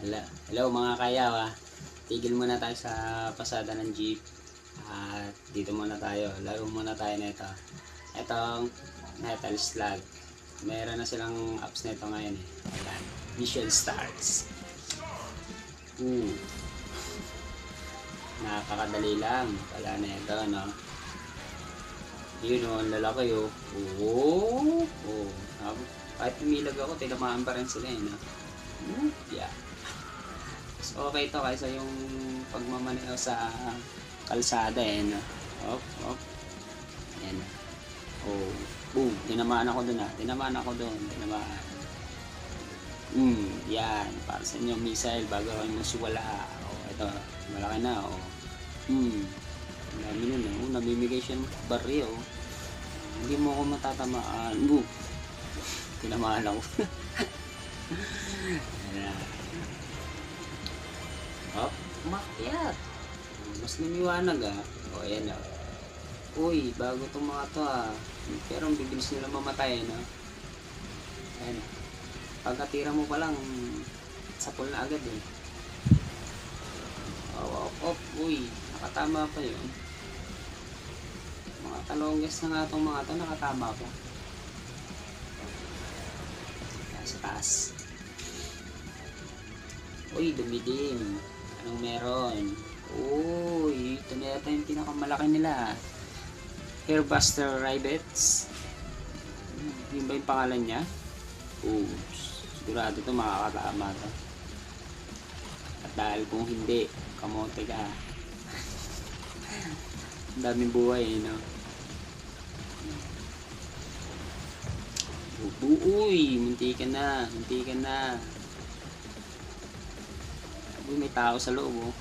Hello, hello mga kayaw ah. Tigil muna tayo sa pasada ng jeep. At dito muna tayo. Laro muna tayo nito. Itong metal slug. Meron na silang apps nito ngayon eh. Ayan. Mission starts. Ooh. Nakakadali lang. Wala na ito, no? Yun o, ang lalaki o. Oo. Oo. Ah, Kahit pumilag ako, tinamaan pa rin sila eh, no? Hmm, Yeah. Okay to kaysa yung pagmamaneho sa kalsada eh, no? Op, op. Ayan. Oh, boom. Tinamaan ako dun ah. Tinamaan ako dun. Tinamaan. Hmm, yan. Para sa inyo missile bago kayo masuwala. Oh, ito. Malaki na, oh. Hmm. Ang dami nun, eh. Oh, namimigay siya ng baril, oh. Hindi mo ako matatamaan. Boom. Tinamaan ako. Mas lumiwanag ah. O, ayan ah. Uy, bago itong mga to ah. Pero ang bibilis nila mamatay, no? Ayan. Pagkatira mo pa lang, sapol na agad eh. Oh, op, op, uy, nakatama pa yun. Mga talongges na nga itong mga to, nakatama pa. Nasa taas. Uy, dumidim. Anong meron? Uy, ito na yata yung pinakamalaki nila. Hairbuster Rabbits. Yun ba yung pangalan niya? Oops. Sigurado ito makakatama to. At dahil kung hindi, kamote ka. Ang daming buhay eh, no? Uy, munti ka na, munti ka na. Uy, may tao sa loob, oh.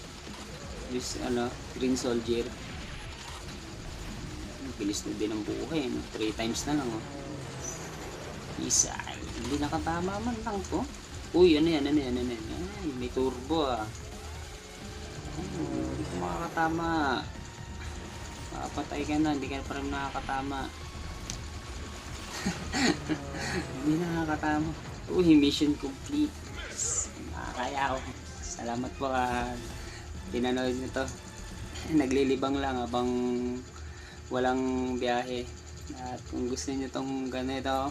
This, ano, green soldier. Bilis na din ang buhay, no? Three times na lang, oh. Isa, ay, hindi nakatama man lang to. Uy, ano yan, ano yan, ano yan. Ay, may turbo, ah. Oh, hindi ko makakatama. Makapatay ka na, hindi ka pa rin nakakatama. hindi nakakatama. Uy, mission complete. Nakakaya ako. Salamat po ka pinanood nito. Naglilibang lang habang walang biyahe. At kung gusto niyo tong ganito,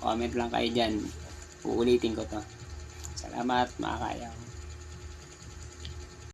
comment lang kayo dyan. Uulitin ko to. Salamat mga kayaw.